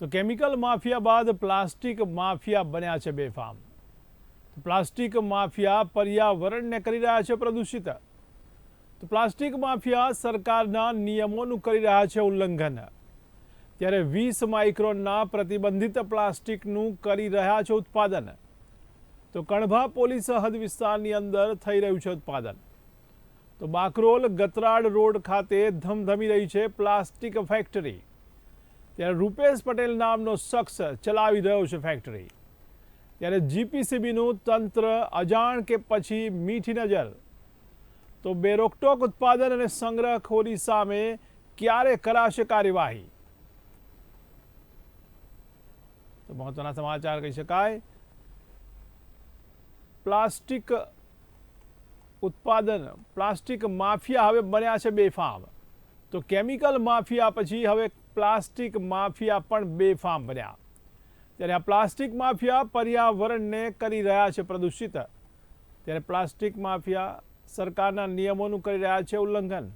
તો chemical mafia બાદ plastic mafia બન્યા છે બેફામ પ્લાસ્ટિક માફિયા પર્યાવરણને કરી રહ્યા છે પ્રદૂષિત. તો પ્લાસ્ટિક માફિયા સરકારના નિયમોનું કરી રહ્યા છે ઉલ્લંઘન. ત્યારે વીસ માઇક્રોનના પ્રતિબંધિત પ્લાસ્ટિકનું કરી રહ્યા છે ઉત્પાદન. તો કણભા પોલીસ હદ વિસ્તારની અંદર થઈ રહ્યું છે ઉત્પાદન. તો બાકરોલ ગતરાડ રોડ ખાતે ધમધમી રહી છે પ્લાસ્ટિક ફેક્ટરી. ત્યારે રૂપેશ પટેલ નામનો શખ્સ ચલાવી રહ્યો છે ફેક્ટરી ત્યારે જીપીસીબીનું તંત્ર અજાણ કે પછી મીઠી નજર? તો બેરોકટોક ઉત્પાદન અને સંગ્રહખોરી સામે ક્યારે કરાશે કાર્યવાહી? તો મહત્વના સમાચાર કહી શકાય. પ્લાસ્ટિક ઉત્પાદન, પ્લાસ્ટિક માફિયા હવે બન્યા છે બેફામ. તો કેમિકલ માફિયા પછી હવે પ્લાસ્ટિક માફિયા પણ બેફામ બન્યા. ત્યારે આ પ્લાસ્ટિક માફિયા પર્યાવરણને કરી રહ્યા છે પ્રદૂષિત, ત્યારે પ્લાસ્ટિક માફિયા સરકારના નિયમોનું કરી રહ્યા છે ઉલ્લંઘન.